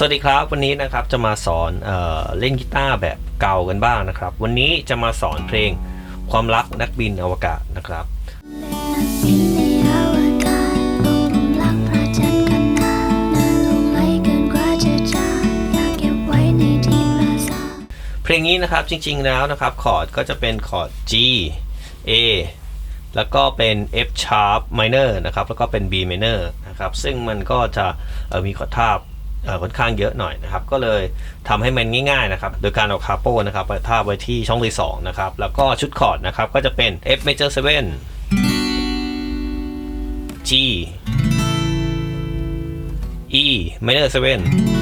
สวัสดีครับวันนี้นะครับจะมาสอนเออเล่นกีตาร์แบบเก่ากันบ้างนะครับ วันนี้จะมาสอนเพลงความรักนักบินอวกาศนะครับเพลงนี้นะครับจริงๆแล้วนะครับคอร์ดก็จะเป็นคอร์ด G A แล้วก็เป็น F sharp minor นะครับแล้วก็เป็น B minor นะครับซึ่งมันก็จะมีคอร์ดทาบ ค่อนข้างเยอะหน่อยนะครับ ก็เลยทำให้มันง่ายๆนะครับ โดยการเอาคาโปนะครับไปทาไว้ที่ช่องที่2นะครับ แล้วก็ชุดคอร์ดนะครับ ก็จะเป็น F major 7 G E minor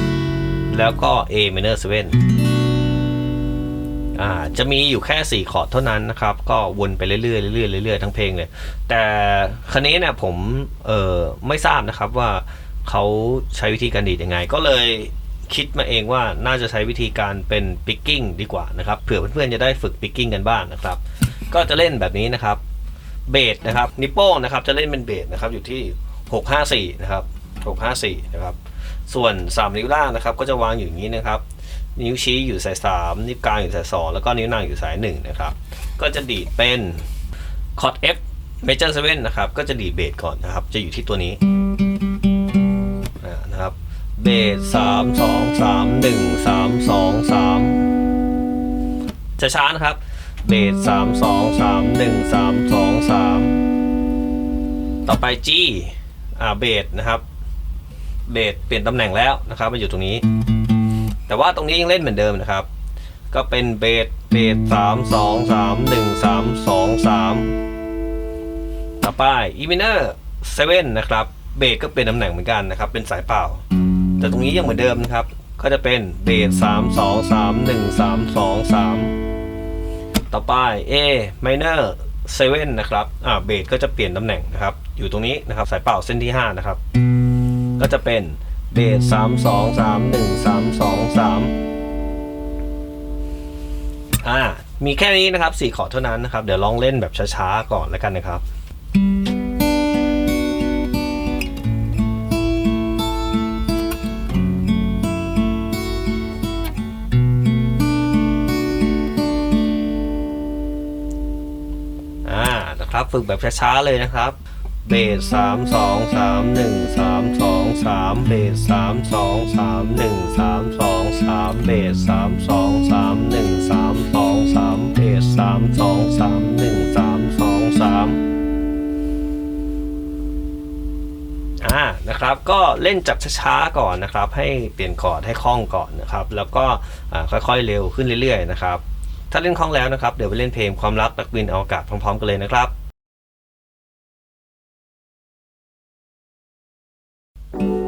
7 แล้วก็ A minor 7อ่าจะมีอยู่แค่ 4 คอร์ดเท่านั้นนะครับ ก็วนไปเรื่อยๆเรื่อยๆเรื่อยๆทั้งเพลงเลย แต่คันนี้เนี่ยผมเออไม่ทราบนะครับว่า เขาใช้วิธีการดีดยังไง ก็เลยคิดมาเองว่าน่าจะใช้วิธีการเป็นปิกกิ้งดีกว่านะครับเผื่อเพื่อนๆจะได้ฝึกปิกกิ้งกันบ้างนะครับ ก็จะเล่นแบบนี้นะครับเบสนะครับนิโป้งนะครับจะเล่นเป็นเบสนะครับอยู่ที่ 654 นะครับ 654 นะครับ ส่วน 3 นิ้วล่างนะครับ ก็จะวางอยู่อย่างนี้นะครับ นิ้วชี้อยู่สาย 3 นิ้วกลางอยู่สาย 2 แล้วก็นิ้วนางอยู่สาย 1 นะครับ ก็จะดีดเป็นคอร์ด F major 7นะครับ ก็จะดีดเบสก่อนนะครับ จะอยู่ที่ตัวนี้ เบส3 2 3 1 3 2 3จะช้านะครับเบส3 2 3 1 3 2 3ต่อไป G อ่าเบสนะครับ เบสเปลี่ยนตำแหน่งแล้วนะครับมาอยู่ตรงนี้ แต่ว่าตรงนี้ยังเล่นเหมือนเดิมนะครับ ก็เป็นเบสเบสสามสองสามหนึ่งสามสองสามต่อไปอีมิเนอร์เซเว่นนะครับ เบสก็เป็นตำแหน่งเหมือนกันนะครับ เป็นสายเปล่า แต่ตรงนี้ยังเหมือนเดิมนะครับ ก็จะเป็นเบสสามสองสามหนึ่งสามสองสามต่อไป A minor 7นะครับอ่าเบสก็จะเปลี่ยนตำแหน่งนะครับ อยู่ตรงนี้นะครับสายเป่าเส้นที่ 5 นะครับ ก็จะเป็นเบสสามสองสามหนึ่งสามสองสามอ่ามีแค่นี้นะครับสี่คอเท่านั้นนะครับ เดี๋ยวลองเล่นแบบช้าๆก่อนแล้วกันนะครับ ฝึกแบบช้าๆเลยนะครับ เบสสามสองสามหนึ่งสามสองสามเบสสามสองสามหนึ่งสามสองสามเบสสามสองสามหนึ่งสามสองสามเบสสามสองสามหนึ่งสามสองสามอ่านะครับก็เล่นจากช้าๆก่อนนะครับ ให้เปลี่ยนคอร์ดให้คล่องก่อนนะครับ แล้วก็ค่อยๆเร็วขึ้นเรื่อยๆนะครับถ้าเล่นคล่องแล้วนะครับ เดี๋ยวไปเล่นเพลงความรักนักบินอวกาศพร้อมๆกันเลยนะครับ Thank you.